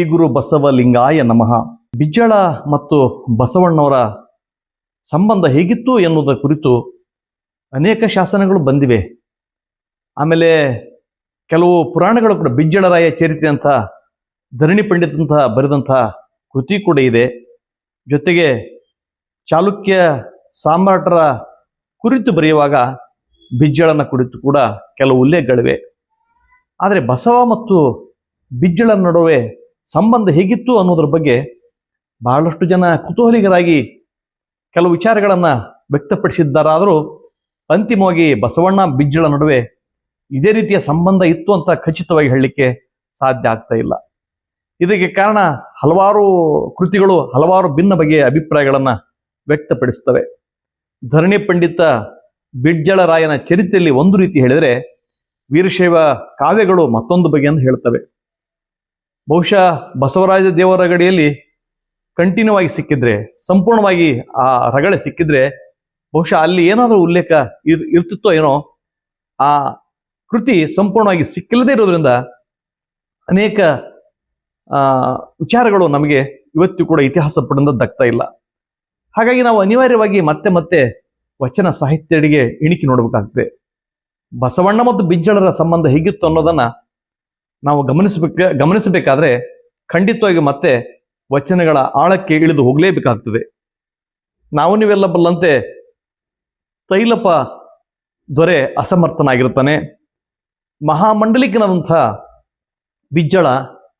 ಶ್ರೀ ಗುರು ಬಸವಲಿಂಗಾಯ ನಮಃ. ಬಿಜ್ಜಳ ಮತ್ತು ಬಸವಣ್ಣವರ ಸಂಬಂಧ ಹೇಗಿತ್ತು ಎನ್ನುವುದರ ಕುರಿತು ಅನೇಕ ಶಾಸನಗಳು ಬಂದಿವೆ. ಆಮೇಲೆ ಕೆಲವು ಪುರಾಣಗಳು ಕೂಡ ಬಿಜ್ಜಳರಾಯ ಚರಿತ್ರೆ ಅಂತ ಧರಣಿ ಪಂಡಿತಂತ ಬರೆದಂಥ ಕೃತಿ ಕೂಡ ಇದೆ. ಜೊತೆಗೆ ಚಾಲುಕ್ಯ ಸಾಮ್ರಾಟರ ಕುರಿತು ಬರೆಯುವಾಗ ಬಿಜ್ಜಳನ ಕುರಿತು ಕೂಡ ಕೆಲವು ಉಲ್ಲೇಖಗಳಿವೆ. ಆದರೆ ಬಸವ ಮತ್ತು ಬಿಜ್ಜಳ ನಡುವೆ ಸಂಬಂಧ ಹೇಗಿತ್ತು ಅನ್ನೋದ್ರ ಬಗ್ಗೆ ಬಹಳಷ್ಟು ಜನ ಕುತೂಹಲಿಗರಾಗಿ ಕೆಲವು ವಿಚಾರಗಳನ್ನು ವ್ಯಕ್ತಪಡಿಸಿದ್ದಾರಾದರೂ ಅಂತಿಮವಾಗಿ ಬಸವಣ್ಣ ಬಿಜ್ಜಳ ನಡುವೆ ಇದೇ ರೀತಿಯ ಸಂಬಂಧ ಇತ್ತು ಅಂತ ಖಚಿತವಾಗಿ ಹೇಳಲಿಕ್ಕೆ ಸಾಧ್ಯ ಆಗ್ತಾ ಇಲ್ಲ. ಇದಕ್ಕೆ ಕಾರಣ ಹಲವಾರು ಕೃತಿಗಳು, ಹಲವಾರು ಭಿನ್ನ ಬಗೆಯ ಅಭಿಪ್ರಾಯಗಳನ್ನು ವ್ಯಕ್ತಪಡಿಸ್ತವೆ ಧರಣಿ ಪಂಡಿತ ಬಿಡ್ಜಳರಾಯನ ಚರಿತ್ರೆಯಲ್ಲಿ ಒಂದು ರೀತಿ ಹೇಳಿದರೆ, ವೀರಶೈವ ಕಾವ್ಯಗಳು ಮತ್ತೊಂದು ಬಗೆಯನ್ನು ಹೇಳ್ತವೆ. ಬಹುಶಃ ಬಸವರಾಜ ದೇವರ ರಗಡಿಯಲ್ಲಿ ಕಂಟಿನ್ಯೂ ಆಗಿ ಸಿಕ್ಕಿದ್ರೆ, ಸಂಪೂರ್ಣವಾಗಿ ಆ ರಗಳೆ ಸಿಕ್ಕಿದ್ರೆ, ಬಹುಶಃ ಅಲ್ಲಿ ಏನಾದರೂ ಉಲ್ಲೇಖ ಇರ್, ಇರ್ತಿತ್ತೋ ಏನೋ, ಆ ಕೃತಿ ಸಂಪೂರ್ಣವಾಗಿ ಸಿಕ್ಕಿಲ್ಲದೆ ಇರೋದ್ರಿಂದ ಅನೇಕ ವಿಚಾರಗಳು ನಮಗೆ ಇವತ್ತು ಕೂಡ ಇತಿಹಾಸ ಪಡೆದದ್ದಾಗ್ತಾ ಇಲ್ಲ. ಹಾಗಾಗಿ ನಾವು ಅನಿವಾರ್ಯವಾಗಿ ಮತ್ತೆ ಮತ್ತೆ ವಚನ ಸಾಹಿತ್ಯಡಿಗೆ ಇಣಿಕಿ ನೋಡಬೇಕಾಗ್ತದೆ. ಬಸವಣ್ಣ ಮತ್ತು ಬಿಜ್ಜಳರ ಸಂಬಂಧ ಹೇಗಿತ್ತು ಅನ್ನೋದನ್ನ ನಾವು ಗಮನಿಸಬೇಕ, ಗಮನಿಸಬೇಕಾದ್ರೆ ಖಂಡಿತವಾಗಿ ಮತ್ತೆ ವಚನಗಳ ಆಳಕ್ಕೆ ಇಳಿದು ಹೋಗಲೇಬೇಕಾಗ್ತದೆ. ನಾವು ನೀವೆಲ್ಲ ಬಲ್ಲಂತೆ ತೈಲಪ ದೊರೆ ಅಸಮರ್ಥನಾಗಿರ್ತಾನೆ ಮಹಾಮಂಡಲಿಕನಾದಂಥ ಬಿಜ್ಜಳ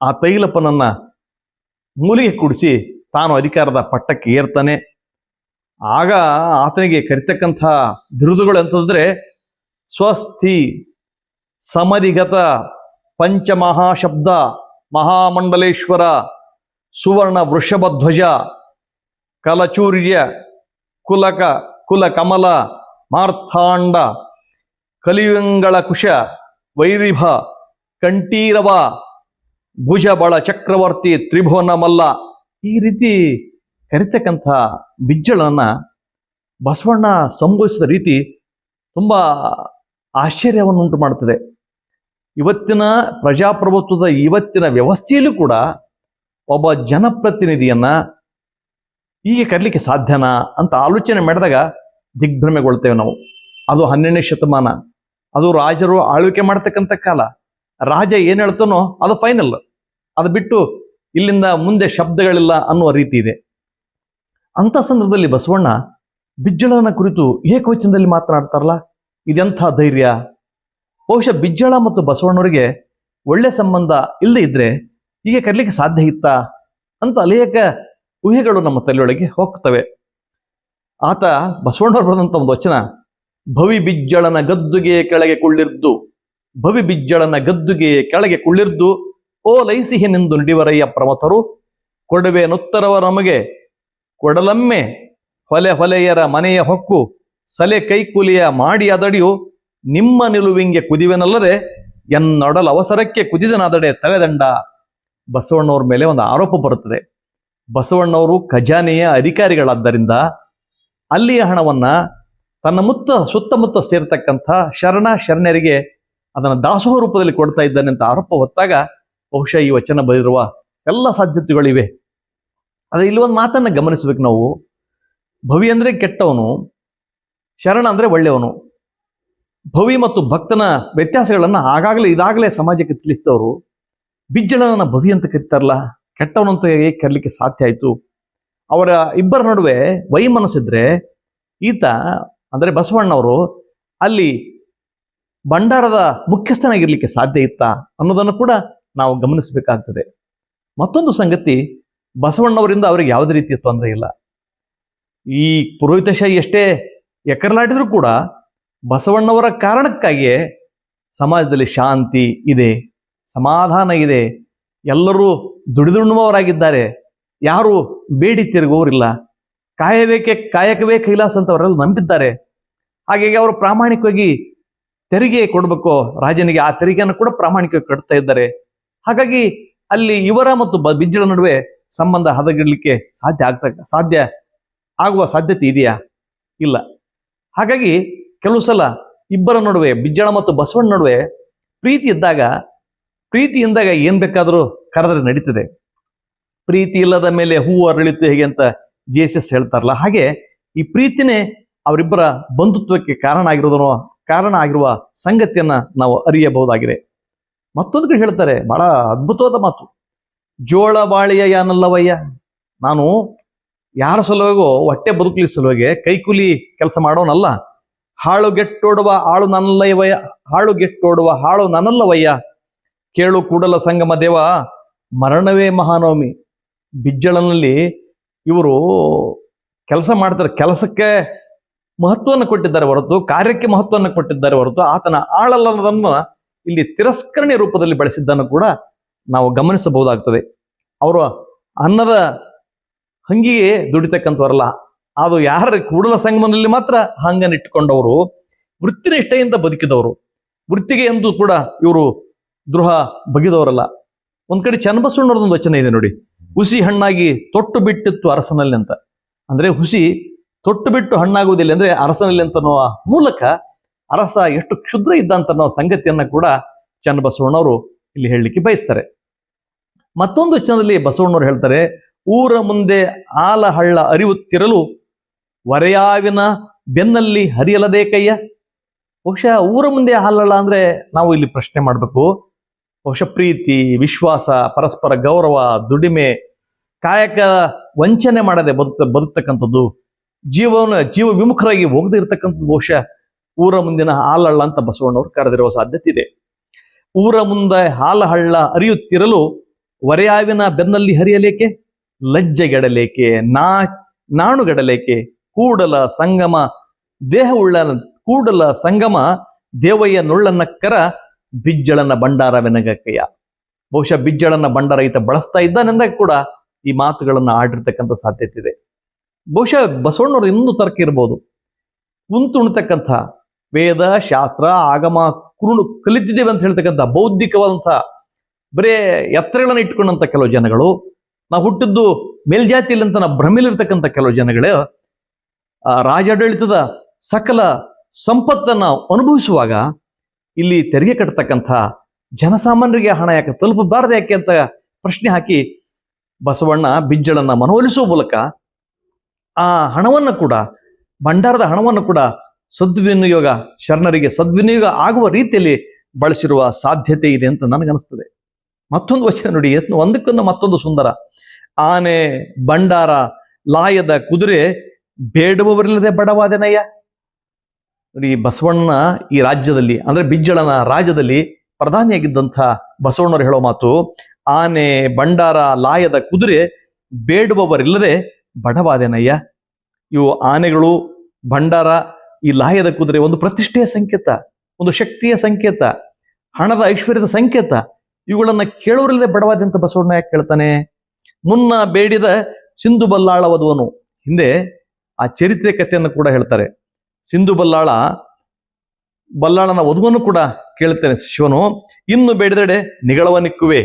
ಆ ತೈಲಪ್ಪನನ್ನು ಮೂಲಿಗೆ ಕೂಡಿಸಿ ತಾನು ಅಧಿಕಾರದ ಪಟ್ಟಕ್ಕೆ ಏರ್ತಾನೆ. ಆಗ ಆತನಿಗೆ ಕರಿತಕ್ಕಂಥ ಬಿರುದುಗಳು ಅಂತಂದ್ರೆ ಸ್ವಸ್ತಿ, ಸಮಧಿಗತ ಪಂಚಮಹಾಶಬ್ದ, ಮಹಾಮಂಡಲೇಶ್ವರ, ಸುವರ್ಣ ವೃಷಭಧ್ವಜ, ಕಲಚೂರ್ಯ, ಕುಲಕ, ಕುಲಕಮಲ, ಮಾರ್ಥಾಂಡ ಕಲಿಯುಂಗಳ ಕುಶ, ವೈರಿಭ, ಕಂಠೀರವ, ಭುಜಬಳ ಚಕ್ರವರ್ತಿ ತ್ರಿಭುವನ ಮಲ್ಲ ಈ ರೀತಿ ಕರಿತಕ್ಕಂಥ ಬಿಜ್ಜಳನ್ನು ಬಸವಣ್ಣ ಸಂಭವಿಸಿದ ರೀತಿ ತುಂಬ ಆಶ್ಚರ್ಯವನ್ನುಂಟು ಮಾಡುತ್ತದೆ ಇವತ್ತಿನ ಪ್ರಜಾಪ್ರಭುತ್ವದ ಇವತ್ತಿನ ವ್ಯವಸ್ಥೆಯಲ್ಲೂ ಕೂಡ ಒಬ್ಬ ಜನಪ್ರತಿನಿಧಿಯನ್ನ ಹೀಗೆ ಕರೀಲಿಕ್ಕೆ ಸಾಧ್ಯನಾ ಅಂತ ಆಲೋಚನೆ ಮಾಡಿದಾಗ ದಿಗ್ಭ್ರಮೆಗೊಳ್ತೇವೆ ನಾವು. ಅದು ಹನ್ನೆರಡನೇ ಶತಮಾನ. ಅದು ರಾಜರು ಆಳ್ವಿಕೆ ಮಾಡ್ತಕ್ಕಂಥ ಕಾಲ. ರಾಜ ಏನು ಹೇಳ್ತಾನೋ ಅದು ಫೈನಲ್ ಅದು ಬಿಟ್ಟು ಇಲ್ಲಿಂದ ಮುಂದೆ ಶಬ್ದಗಳಿಲ್ಲ ಅನ್ನುವ ರೀತಿ ಇದೆ. ಅಂತ ಸಂದರ್ಭದಲ್ಲಿ ಬಸವಣ್ಣ, ಬಿಜ್ಜಳನ ಕುರಿತು ಏಕವಚನದಲ್ಲಿ ಮಾತನಾಡ್ತಾರಲ್ಲ, ಇದೆಂಥ ಧೈರ್ಯ? ಬಹುಶಃ ಬಿಜ್ಜಳ ಮತ್ತು ಬಸವಣ್ಣವರಿಗೆ ಒಳ್ಳೆ ಸಂಬಂಧ ಇಲ್ಲದೆ ಇದ್ರೆ ಹೀಗೆ ಕರೀಲಿಕ್ಕೆ ಸಾಧ್ಯ ಇತ್ತಾ ಅಂತ ಅನೇಕ ಊಹೆಗಳು ನಮ್ಮ ತಲೆಯೊಳಗೆ ಹೋಗ್ತವೆ. ಆತ ಬಸವಣ್ಣವ್ರು ಬರೆದಂಥ ಒಂದು ವಚನ, ಭವಿ ಬಿಜ್ಜಳನ ಗದ್ದುಗೆ ಕೆಳಗೆ ಕುಳ್ಳಿರ್ದು, ಭವಿ ಬಿಜ್ಜಳನ ಗದ್ದುಗೆ ಕೆಳಗೆ ಕುಳ್ಳಿರ್ದು, ಓ ಲೈಸಿಹೆನೆಂದು ನುಡಿವರಯ್ಯ ಪ್ರಮಥರು ಕೊಡುವೆನುತ್ತರವ ನಮಗೆ, ಕೊಡಲಮ್ಮೆ ಹೊಲೆ ಹೊಲೆಯರ ಮನೆಯ ಹೊಕ್ಕು, ಸಲೆ ಕೈಕುಲಿಯ ಮಾಡಿ ಅದಡಿಯು ನಿಮ್ಮ ನಿಲುವಿಂಗೆ ಕುದಿವೆನಲ್ಲದೆ ಎನ್ನೊಡಲ ಅವಸರಕ್ಕೆ ಕುದಿದನಾದಡೆ ತಲೆದಂಡ. ಬಸವಣ್ಣವ್ರ ಮೇಲೆ ಒಂದು ಆರೋಪ ಬರುತ್ತದೆ. ಬಸವಣ್ಣವರು ಖಜಾನೆಯ ಅಧಿಕಾರಿಗಳಾದ್ದರಿಂದ ಅಲ್ಲಿಯ ಹಣವನ್ನ ತನ್ನ ಮುತ್ತ ಸುತ್ತಮುತ್ತ ಸೇರ್ತಕ್ಕಂಥ ಶರಣ ಶರಣರಿಗೆ ಅದನ್ನು ದಾಸೋಹ ರೂಪದಲ್ಲಿ ಕೊಡ್ತಾ ಇದ್ದಾನೆ ಅಂತ ಆರೋಪ ಹೊತ್ತಾಗ ಬಹುಶಃ ಈ ವಚನ ಬರೆದಿರುವ ಎಲ್ಲ ಸಾಧ್ಯತೆಗಳಿವೆ. ಆದರೆ ಇಲ್ಲಿ ಒಂದು ಮಾತನ್ನು ಗಮನಿಸಬೇಕು ನಾವು. ಭವಿ ಅಂದ್ರೆ ಕೆಟ್ಟವನು, ಶರಣ ಅಂದ್ರೆ ಒಳ್ಳೆಯವನು. ಭವಿ ಮತ್ತು ಭಕ್ತನ ವ್ಯತ್ಯಾಸಗಳನ್ನ ಆಗಾಗಲೇ ಇದಾಗಲೇ ಸಮಾಜಕ್ಕೆ ತಿಳಿಸಿದವರು ಬಿಜ್ಜಳನ ಭವಿ ಅಂತ ಕರೀತಾರಲ್ಲ ಕೆಟ್ಟವನಂತ ಹೇಗೆ ಕರಲಿಕ್ಕೆ ಸಾಧ್ಯ ಆಯ್ತು? ಅವರ ಇಬ್ಬರ ನಡುವೆ ವೈಮನಸ್ಸಿದ್ರೆ ಈತ, ಅಂದ್ರೆ ಬಸವಣ್ಣವರು, ಅಲ್ಲಿ ಭಂಡಾರದ ಮುಖ್ಯಸ್ಥನಾಗಿರ್ಲಿಕ್ಕೆ ಸಾಧ್ಯ ಇತ್ತ ಅನ್ನೋದನ್ನು ಕೂಡ ನಾವು ಗಮನಿಸಬೇಕಾಗ್ತದೆ. ಮತ್ತೊಂದು ಸಂಗತಿ, ಬಸವಣ್ಣವರಿಂದ ಅವರಿಗೆ ಯಾವುದೇ ರೀತಿಯ ತೊಂದರೆ ಇಲ್ಲ. ಈ ಪುರೋಹಿತಶಾಹಿ ಎಷ್ಟೇ ಎಕರಲಾಟಿದ್ರು ಕೂಡ ಬಸವಣ್ಣವರ ಕಾರಣಕ್ಕಾಗಿಯೇ ಸಮಾಜದಲ್ಲಿ ಶಾಂತಿ ಇದೆ, ಸಮಾಧಾನ ಇದೆ. ಎಲ್ಲರೂ ದುಡಿದುಣ್ಣುವವರಾಗಿದ್ದಾರೆ. ಯಾರು ಬೇಡಿ ತಿರುಗುವವರಿಲ್ಲ. ಕಾಯಬೇಕೆ, ಕಾಯಕವೇ ಕೈಲಾಸ ಅಂತ ಅವರೆಲ್ಲ ನಂಬಿದ್ದಾರೆ. ಹಾಗಾಗಿ ಅವರು ಪ್ರಾಮಾಣಿಕವಾಗಿ ತೆರಿಗೆ ಕೊಡಬೇಕು. ರಾಜನಿಗೆ ಆ ತೆರಿಗೆಯನ್ನು ಕೂಡ ಪ್ರಾಮಾಣಿಕವಾಗಿ ಕಟ್ತಾ ಇದ್ದಾರೆ. ಹಾಗಾಗಿ ಅಲ್ಲಿ ಇವರ ಮತ್ತು ಬಿಜ್ಜಳ ನಡುವೆ ಸಂಬಂಧ ಹದಗಿಡಲಿಕ್ಕೆ ಸಾಧ್ಯ ಆಗ್ತಾ, ಸಾಧ್ಯ ಆಗುವ ಸಾಧ್ಯತೆ ಇದೆಯಾ? ಇಲ್ಲ. ಹಾಗಾಗಿ ಕೆಲವು ಸಲ ಇಬ್ಬರ ನಡುವೆ, ಬಿಜ್ಜಳ ಮತ್ತು ಬಸವಣ್ಣ ನಡುವೆ ಪ್ರೀತಿ ಇದ್ದಾಗ, ಪ್ರೀತಿ ಇಂದಾಗ ಏನ್ ಬೇಕಾದರೂ ಕರೆದ್ರೆ ನಡೀತದೆ. ಪ್ರೀತಿ ಇಲ್ಲದ ಮೇಲೆ ಹೂವು ಅರಳಿತು ಹೇಗೆ ಅಂತ ಜಿ ಎಸ್ ಎಸ್ ಹೇಳ್ತಾರಲ್ಲ, ಹಾಗೆ ಈ ಪ್ರೀತಿನೇ ಅವರಿಬ್ಬರ ಬಂಧುತ್ವಕ್ಕೆ ಕಾರಣ ಆಗಿರೋದನ್ನು, ಕಾರಣ ಆಗಿರುವ ಸಂಗತಿಯನ್ನ ನಾವು ಅರಿಯಬಹುದಾಗಿದೆ. ಮತ್ತೊಂದು ಕಡೆ ಹೇಳ್ತಾರೆ, ಬಹಳ ಅದ್ಭುತವಾದ ಮಾತು. ಜೋಳ ಬಾಳಿಯ ಯಾನಲ್ಲವಯ್ಯ, ನಾನು ಯಾರ ಸಲುವಾಗೋ ಹೊಟ್ಟೆ ಬದುಕಲಿ ಸಲುವಾಗಿ ಕೈಕೂಲಿ ಕೆಲಸ ಮಾಡೋನಲ್ಲ. ಹಾಳು ಗೆಟ್ಟೋಡುವ ಆಳು ನನ್ನಲ್ಲವಯ್ಯ ಹಾಳು ಗೆಟ್ಟೋಡುವ ಹಾಳು ನನ್ನಲ್ಲವಯ್ಯ ಕೇಳು ಕೂಡಲ ಸಂಗಮ ದೇವ, ಮರಣವೇ ಮಹಾನವಮಿ. ಬಿಜ್ಜಳನಲ್ಲಿ ಇವರು ಕೆಲಸ ಮಾಡ್ತಾರೆ, ಕೆಲಸಕ್ಕೆ ಮಹತ್ವವನ್ನು ಕೊಟ್ಟಿದ್ದಾರೆ ಹೊರತು, ಕಾರ್ಯಕ್ಕೆ ಮಹತ್ವವನ್ನು ಕೊಟ್ಟಿದ್ದಾರೆ ಹೊರತು, ಆತನ ಆಳಲ್ಲದನ್ನ ಇಲ್ಲಿ ತಿರಸ್ಕರಣೆ ರೂಪದಲ್ಲಿ ಬಳಸಿದ್ದನ್ನು ಕೂಡ ನಾವು ಗಮನಿಸಬಹುದಾಗ್ತದೆ. ಅವರು ಅನ್ನದ ಹಂಗಿಗೆ ದುಡಿತಕ್ಕಂಥವರಲ್ಲ ಅದು ಯಾರ ಕೂಡಲ ಸಂಗಮದಲ್ಲಿ ಮಾತ್ರ ಹಂಗನಿಟ್ಟುಕೊಂಡವರು ವೃತ್ತಿನಿಷ್ಠೆಯಿಂದ ಬದುಕಿದವರು. ವೃತ್ತಿಗೆ ಎಂದು ಕೂಡ ಇವರು ದ್ರೋಹ ಬಗೆದವರಲ್ಲ. ಒಂದ್ ಕಡೆ ಚನ್ನಬಸವಣ್ಣವ್ರದೊಂದು ವಚನ ಇದೆ ನೋಡಿ. ಹುಸಿ ಹಣ್ಣಾಗಿ ತೊಟ್ಟು ಬಿಟ್ಟಿತ್ತು ಅರಸನಲ್ಲಿ ಅಂತ. ಅಂದ್ರೆ ಹುಸಿ ತೊಟ್ಟು ಬಿಟ್ಟು ಹಣ್ಣಾಗುವುದಿಲ್ಲ ಅಂದ್ರೆ ಅರಸನಲ್ಲಿ ಅಂತ ಮೂಲಕ ಅರಸ ಎಷ್ಟು ಕ್ಷುದ್ರ ಇದ್ದ ಅಂತ ಅನ್ನೋ ಸಂಗತಿಯನ್ನ ಕೂಡ ಚನ್ನಬಸವಣ್ಣವರು ಇಲ್ಲಿ ಹೇಳಲಿಕ್ಕೆ ಬಯಸ್ತಾರೆ. ಮತ್ತೊಂದು ವಚನದಲ್ಲಿ ಬಸವಣ್ಣವ್ರು ಹೇಳ್ತಾರೆ, ಊರ ಮುಂದೆ ಆಲಹಳ್ಳ ಅರಿವುತ್ತಿರಲು ವರೆಯಾವಿನ ಬೆನ್ನಲ್ಲಿ ಹರಿಯಲದೇ ಕಯ್ಯ ಬಹುಶಃ ಊರ ಮುಂದೆ ಹಾಲಲ್ಲ ಅಂದ್ರೆ ನಾವು ಇಲ್ಲಿ ಪ್ರಶ್ನೆ ಮಾಡಬೇಕು. ಬಹುಶಃ ಪ್ರೀತಿ, ವಿಶ್ವಾಸ, ಪರಸ್ಪರ ಗೌರವ, ದುಡಿಮೆ, ಕಾಯಕ, ವಂಚನೆ ಮಾಡದೆ ಬದುಕ ಬದುಕ್ತಕ್ಕಂಥದ್ದು ಜೀವನ ಜೀವ ವಿಮುಖರಾಗಿ ಹೋಗದೆ ಇರತಕ್ಕಂಥದ್ದು ಬಹುಶಃ ಊರ ಮುಂದಿನ ಹಾಲಳ್ಳ ಅಂತ ಬಸವಣ್ಣವ್ರು ಕರೆದಿರುವ ಸಾಧ್ಯತೆ ಇದೆ. ಊರ ಮುಂದೆ ಹಾಲಹಳ್ಳ ಹರಿಯುತ್ತಿರಲು ವರೆಯಾವಿನ ಬೆನ್ನಲ್ಲಿ ಹರಿಯಲೇಕೆ? ಲಜ್ಜೆಗೆಡಲೇಕೆ? ನಾ, ನಾಣುಗೆಡಲೇಕೆ? ಕೂಡಲ ಸಂಗಮ, ದೇಹವುಳ್ಳ ಕೂಡಲ ಸಂಗಮ, ದೇವಯ್ಯ ನುಳ್ಳನ್ನಕ್ಕರ ಬಿಜ್ಜಳನ ಭಂಡಾರವೆನಗಕ್ಕಯ್ಯ. ಬಹುಶಃ ಬಿಜ್ಜಳನ ಭಂಡಾರ ಈತ ಬಳಸ್ತಾ ಇದ್ದಾನೆಂದಾಗ ಕೂಡ ಈ ಮಾತುಗಳನ್ನು ಆಡಿರ್ತಕ್ಕಂಥ ಸಾಧ್ಯತೆ ಇದೆ ಬಹುಶಃ ಬಸವಣ್ಣವ್ರ ಇನ್ನೂ ತರ್ಕ ಇರ್ಬೋದು ಕುಂತುಣ್ತಕ್ಕಂಥ ವೇದ, ಶಾಸ್ತ್ರ, ಆಗಮ ಕುರುಣು ಕಲಿತಿದ್ದೇವೆ ಅಂತ ಹೇಳ್ತಕ್ಕಂಥ ಬೌದ್ಧಿಕವಾದಂಥ ಬರೇ ಎತ್ತರಗಳನ್ನು ಇಟ್ಕೊಂಡಂಥ ಕೆಲವು ಜನಗಳು, ನಾವು ಹುಟ್ಟಿದ್ದು ಮೇಲ್ಜಾತಿಯಲ್ಲಿ ಅಂತ ನಾವು ಭ್ರಮೆಲಿರ್ತಕ್ಕಂಥ ಕೆಲವು ಜನಗಳು ರಾಜಾಡಳಿತದ ಸಕಲ ಸಂಪತ್ತನ್ನ ಅನುಭವಿಸುವಾಗ ಇಲ್ಲಿ ತೆರಿಗೆ ಕಟ್ಟತಕ್ಕಂಥ ಜನಸಾಮಾನ್ಯರಿಗೆ ಹಣ ಯಾಕೆ ತಲುಪಬಾರದು ಯಾಕೆ ಅಂತ ಪ್ರಶ್ನೆ ಹಾಕಿ ಬಸವಣ್ಣ ಬಿಜ್ಜಳನ್ನ ಮನವೊಲಿಸುವ ಮೂಲಕ ಆ ಹಣವನ್ನು ಕೂಡ, ಭಂಡಾರದ ಹಣವನ್ನು ಕೂಡ ಸದ್ವಿನಿಯೋಗ, ಶರಣರಿಗೆ ಸದ್ವಿನಿಯೋಗ ಆಗುವ ರೀತಿಯಲ್ಲಿ ಬಳಸಿರುವ ಸಾಧ್ಯತೆ ಇದೆ ಅಂತ ನನಗನ್ನಿಸ್ತದೆ. ಮತ್ತೊಂದು ವಚನ ನೋಡಿ ಒಂದಕ್ಕೊಂದು ಮತ್ತೊಂದು ಸುಂದರ. ಆನೆ, ಭಂಡಾರ, ಲಾಯದ ಕುದುರೆ ಬೇಡುವವರಿಲ್ಲದೆ ಬಡವಾದೆನಯ್ಯ? ಈ ಬಸವಣ್ಣ ಈ ರಾಜ್ಯದಲ್ಲಿ, ಅಂದ್ರೆ ಬಿಜ್ಜಳನ ರಾಜ್ಯದಲ್ಲಿ ಪ್ರಧಾನಿಯಾಗಿದ್ದಂಥ ಬಸವಣ್ಣರು ಹೇಳೋ ಮಾತು, ಆನೆ ಬಂಡಾರ ಲಾಯದ ಕುದುರೆ ಬೇಡುವವರಿಲ್ಲದೆ ಬಡವಾದೆನಯ್ಯ? ಇವು ಆನೆಗಳು, ಭಂಡಾರ, ಈ ಲಾಯದ ಕುದುರೆ ಒಂದು ಪ್ರತಿಷ್ಠೆಯ ಸಂಕೇತ, ಒಂದು ಶಕ್ತಿಯ ಸಂಕೇತ, ಹಣದ ಐಶ್ವರ್ಯದ ಸಂಕೇತ. ಇವುಗಳನ್ನ ಕೇಳೋರಿಲ್ಲದೆ ಬಡವಾದೆ ಅಂತ ಬಸವಣ್ಣ ಯಾಕೆ ಕೇಳ್ತಾನೆ? ಮುನ್ನ ಬೇಡಿದ ಸಿಂಧು ಬಲ್ಲಾಳವದುವನು ಹಿಂದೆ ಆ ಚರಿತ್ರೆ ಕಥೆಯನ್ನು ಕೂಡ ಹೇಳ್ತಾರೆ. ಸಿಂಧು ಬಲ್ಲಾಳ, ಬಲ್ಲಾಳನ ವಧುವನ್ನು ಕೂಡ ಕೇಳ್ತೇನೆ ಶಿವನು. ಇನ್ನು ಬೇಡದೆಡೆ ನಿಗಳವ ನಿಕ್ಕುವೆ,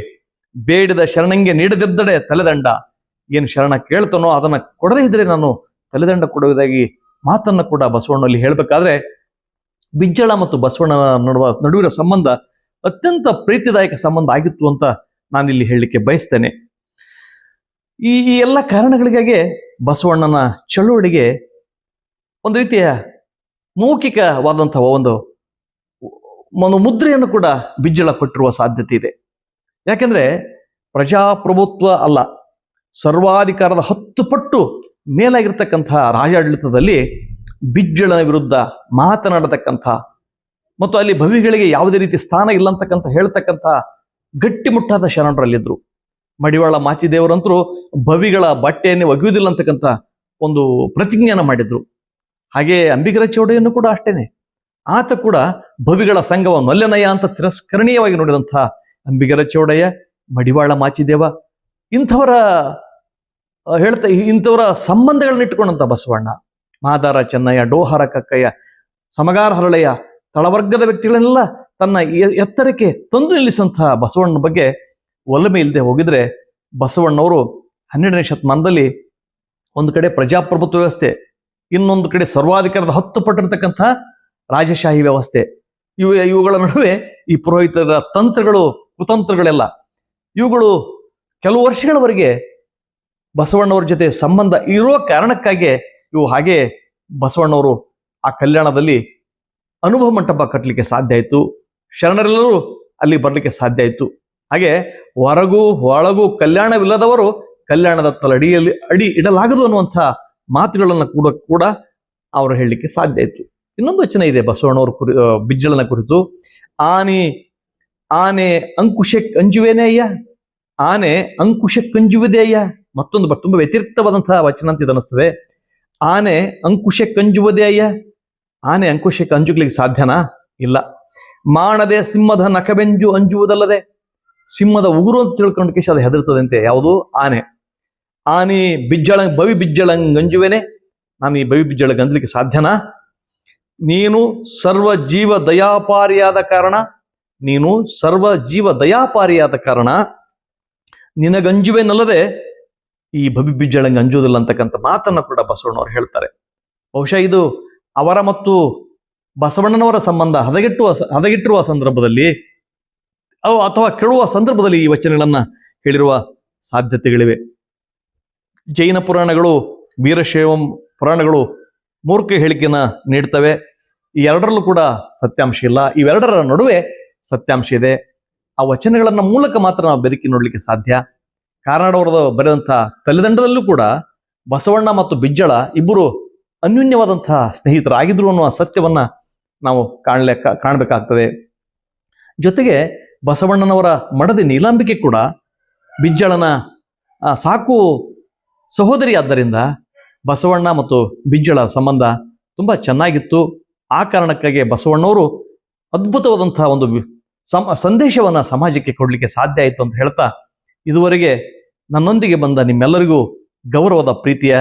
ಬೇಡಿದ ಶರಣಂಗೆ ನೀಡದಿದ್ದಡೆ ತಲೆದಂಡ. ಏನು ಶರಣ ಕೇಳ್ತಾನೋ ಅದನ್ನ ಕೊಡದೇ ಇದ್ರೆ ನಾನು ತಲೆದಂಡ ಕೊಡುವುದಾಗಿ ಮಾತನ್ನ ಕೂಡ ಬಸವಣ್ಣಲ್ಲಿ ಹೇಳಬೇಕಾದ್ರೆ, ಬಿಜ್ಜಳ ಮತ್ತು ಬಸವಣ್ಣನ ನಡುವ ನಡುವಿನ ಸಂಬಂಧ ಅತ್ಯಂತ ಪ್ರೀತಿದಾಯಕ ಸಂಬಂಧ ಆಗಿತ್ತು ಅಂತ ನಾನಿಲ್ಲಿ ಹೇಳಲಿಕ್ಕೆ ಬಯಸ್ತೇನೆ. ಈ ಈ ಎಲ್ಲ ಕಾರಣಗಳಿಗಾಗಿ ಬಸವಣ್ಣನ ಚಳುವಳಿಗೆ ಒಂದು ರೀತಿಯ ಮೌಖಿಕವಾದಂತಹ ಒಂದು ಒಂದು ಮುದ್ರೆಯನ್ನು ಕೂಡ ಬಿಜ್ಜಳ ಕೊಟ್ಟಿರುವ ಸಾಧ್ಯತೆ ಇದೆ. ಯಾಕೆಂದ್ರೆ ಪ್ರಜಾಪ್ರಭುತ್ವ ಅಲ್ಲ, ಸರ್ವಾಧಿಕಾರದ ಹತ್ತು ಪಟ್ಟು ಮೇಲಾಗಿರ್ತಕ್ಕಂತಹ ರಾಜಾಡಳಿತದಲ್ಲಿ ಬಿಜ್ಜಳನ ವಿರುದ್ಧ ಮಾತನಾಡತಕ್ಕಂಥ ಮತ್ತು ಅಲ್ಲಿ ಭವಿಗಳಿಗೆ ಯಾವುದೇ ರೀತಿ ಸ್ಥಾನ ಇಲ್ಲ ಅಂತಕ್ಕಂಥ ಹೇಳ್ತಕ್ಕಂಥ ಗಟ್ಟಿಮುಟ್ಟಾದ ಶರಣರಲ್ಲಿದ್ರು ಮಡಿವಾಳ ಮಾಚಿದೇವರಂತರೂ ಭವಿಗಳ ಬಟ್ಟೆಯನ್ನೇ ಒಗೆಯುವುದಿಲ್ಲ ಅಂತಕ್ಕಂಥ ಒಂದು ಪ್ರತಿಜ್ಞೆಯನ್ನು ಮಾಡಿದ್ರು. ಹಾಗೆ ಅಂಬಿಗರ ಚೌಡೆಯನ್ನು ಕೂಡ ಅಷ್ಟೇನೆ. ಆತ ಕೂಡ ಭವಿಗಳ ಸಂಘವ ಮಲ್ಯನಯ ಅಂತ ತಿರಸ್ಕರಣೀಯವಾಗಿ ನೋಡಿದಂತಹ ಅಂಬಿಗರ ಚೌಡಯ್ಯ, ಮಡಿವಾಳ ಮಾಚಿದೇವ ಇಂಥವರ ಹೇಳ್ತ, ಇಂಥವರ ಸಂಬಂಧಗಳನ್ನ ಇಟ್ಕೊಂಡಂತ ಬಸವಣ್ಣ. ಮಾದಾರ ಚೆನ್ನಯ್ಯ, ಡೋಹಾರ ಕಕ್ಕಯ್ಯ, ಸಮಗಾರ ಹರಳಯ್ಯ, ತಳವರ್ಗದ ವ್ಯಕ್ತಿಗಳನ್ನೆಲ್ಲ ತನ್ನ ಎತ್ತರಕ್ಕೆ ತಂದು ನಿಲ್ಲಿಸಂತಹ ಬಸವಣ್ಣನ ಬಗ್ಗೆ ಒಲಮೆ ಇಲ್ಲದೆ ಹೋಗಿದ್ರೆ ಬಸವಣ್ಣವರು ಹನ್ನೆರಡನೇ ಶತಮಾನದಲ್ಲಿ ಒಂದು ಕಡೆ ಪ್ರಜಾಪ್ರಭುತ್ವ ವ್ಯವಸ್ಥೆ, ಇನ್ನೊಂದು ಕಡೆ ಸರ್ವಾಧಿಕಾರದ ಹತ್ತು ಪಟ್ಟಿರ್ತಕ್ಕಂಥ ರಾಜಶಾಹಿ ವ್ಯವಸ್ಥೆ. ಇವು, ಇವುಗಳ ನಡುವೆ ಈ ಪುರೋಹಿತರ ತಂತ್ರಗಳು, ಕುತಂತ್ರಗಳೆಲ್ಲ. ಇವುಗಳು ಕೆಲವು ವರ್ಷಗಳವರೆಗೆ ಬಸವಣ್ಣವ್ರ ಜೊತೆ ಸಂಬಂಧ ಇರೋ ಕಾರಣಕ್ಕಾಗಿ ಇವು ಹಾಗೆ ಬಸವಣ್ಣವರು ಆ ಕಲ್ಯಾಣದಲ್ಲಿ ಅನುಭವ ಮಂಟಪ ಕಟ್ಟಲಿಕ್ಕೆ ಸಾಧ್ಯ ಆಯಿತು. ಶರಣರೆಲ್ಲರೂ ಅಲ್ಲಿ ಬರಲಿಕ್ಕೆ ಸಾಧ್ಯ ಆಯಿತು. ಹಾಗೆ ಹೊರಗೂ ಒಳಗೂ ಕಲ್ಯಾಣವಿಲ್ಲದವರು ಕಲ್ಯಾಣದ ತಲಡಿಯಲ್ಲಿ ಅಡಿ ಇಡಲಾಗದು ಅನ್ನುವಂಥ ಮಾತುಗಳನ್ನು ಕೂಡ ಕೂಡ ಅವರು ಹೇಳಲಿಕ್ಕೆ ಸಾಧ್ಯ ಆಯಿತು ಇನ್ನೊಂದು ವಚನ ಇದೆ ಬಸವಣ್ಣವ್ರ ಕುರಿ ಬಿಜ್ಜಳನ ಕುರಿತು. ಆನೆ ಆನೆ ಅಂಕುಶ ಅಂಜುವೇನೇ ಅಯ್ಯ? ಆನೆ ಅಂಕುಶ ಕಂಜುವುದೇ ಅಯ್ಯ? ಮತ್ತೊಂದು ತುಂಬ ವ್ಯತಿರಿಕ್ತವಾದಂತಹ ವಚನ ಅಂತ ಇದನ್ನಿಸ್ತದೆ ಆನೆ ಅಂಕುಶ ಕಂಜುವುದೇ ಅಯ್ಯ? ಆನೆ ಅಂಕುಶಕ್ಕೆ ಅಂಜುಗ್ಲಿಕ್ಕೆ ಸಾಧ್ಯನಾ? ಇಲ್ಲ. ಮಾಡದೆ ಸಿಂಹದ ನಖಬೆಂಜು ಅಂಜುವುದಲ್ಲದೆ ಸಿಂಹದ ಉಗುರು ಅಂತ ತಿಳ್ಕೊಂಡು ಕೇಶ ಅದು ಹೆದರ್ತದಂತೆ. ಯಾವುದು? ಆನೆ. ಆನೆ ಬಿಜ್ಜಳಂಗ್ ಬವಿ ಬಿಜ್ಜಳಂಗ್ ಗಂಜುವೆನೆ. ನಾನು ಈ ಬವಿ ಬಿಜ್ಜಳ ಗಂಜಲಿಕ್ಕೆ ಸಾಧ್ಯನಾ? ನೀನು ಸರ್ವ ಜೀವ ದಯಾಪಾರಿಯಾದ ಕಾರಣ, ನೀನು ಸರ್ವ ಜೀವ ದಯಾಪಾರಿಯಾದ ಕಾರಣ ನಿನಗಂಜುವೆನಲ್ಲದೆ ಈ ಬವಿ ಬಿಜ್ಜಳಂಗ್ ಅಂಜುವುದಿಲ್ಲ ಅಂತಕ್ಕಂಥ ಮಾತನ್ನು ಕೂಡ ಬಸವಣ್ಣವ್ರು ಹೇಳ್ತಾರೆ. ಬಹುಶಃ ಇದು ಅವರ ಮತ್ತು ಬಸವಣ್ಣನವರ ಸಂಬಂಧ ಹದಗೆಟ್ಟುವ ಹದಗೆಟ್ಟಿರುವ ಸಂದರ್ಭದಲ್ಲಿ ಅಥವಾ ಕೇಳುವ ಸಂದರ್ಭದಲ್ಲಿ ಈ ವಚನಗಳನ್ನ ಹೇಳಿರುವ ಸಾಧ್ಯತೆಗಳಿವೆ. ಜೈನ ಪುರಾಣಗಳು, ವೀರಶೈವಂ ಪುರಾಣಗಳು ಮೂರ್ಖ ಹೇಳಿಕೆಯನ್ನ ನೀಡ್ತವೆ. ಈ ಎರಡರಲ್ಲೂ ಕೂಡ ಸತ್ಯಾಂಶ ಇಲ್ಲ. ಇವೆರಡರ ನಡುವೆ ಸತ್ಯಾಂಶ ಇದೆ. ಆ ವಚನಗಳನ್ನ ಮೂಲಕ ಮಾತ್ರ ನಾವು ಬೆದಕಿ ನೋಡ್ಲಿಕ್ಕೆ ಸಾಧ್ಯ. ಕಾರ್ನಾಡವರದ ಬರೆದಂಥ ತಲೆದಂಡದಲ್ಲೂ ಕೂಡ ಬಸವಣ್ಣ ಮತ್ತು ಬಿಜ್ಜಳ ಇಬ್ಬರು ಅನ್ಯೂನ್ಯವಾದಂತಹ ಸ್ನೇಹಿತರಾಗಿದ್ರು ಅನ್ನುವ ಸತ್ಯವನ್ನ ನಾವು ಕಾಣಲೆ ಕಾಣಬೇಕಾಗ್ತದೆ. ಜೊತೆಗೆ ಬಸವಣ್ಣನವರ ಮಡದಿ ನೀಲಾಂಬಿಕೆ ಕೂಡ ಬಿಜ್ಜಳನ ಸಾಕು ಸಹೋದರಿ ಆದ್ದರಿಂದ ಬಸವಣ್ಣ ಮತ್ತು ಬಿಜ್ಜಳ ಸಂಬಂಧ ತುಂಬ ಚೆನ್ನಾಗಿತ್ತು. ಆ ಕಾರಣಕ್ಕಾಗಿ ಬಸವಣ್ಣವರು ಅದ್ಭುತವಾದಂತಹ ಒಂದು ಸಮ, ಸಂದೇಶವನ್ನ ಸಮಾಜಕ್ಕೆ ಕೊಡಲಿಕ್ಕೆ ಸಾಧ್ಯ ಆಯಿತು ಅಂತ ಹೇಳ್ತಾ ಇದುವರೆಗೆ ನನ್ನೊಂದಿಗೆ ಬಂದ ನಿಮ್ಮೆಲ್ಲರಿಗೂ ಗೌರವದ ಪ್ರೀತಿಯ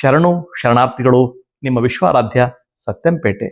ಶರಣು, ಶರಣಾರ್ಥಿಗಳು ನಿಮ್ಮ ವಿಶ್ವಾರಾಧ್ಯ ಸತ್ಯಂಪೇಟೆ.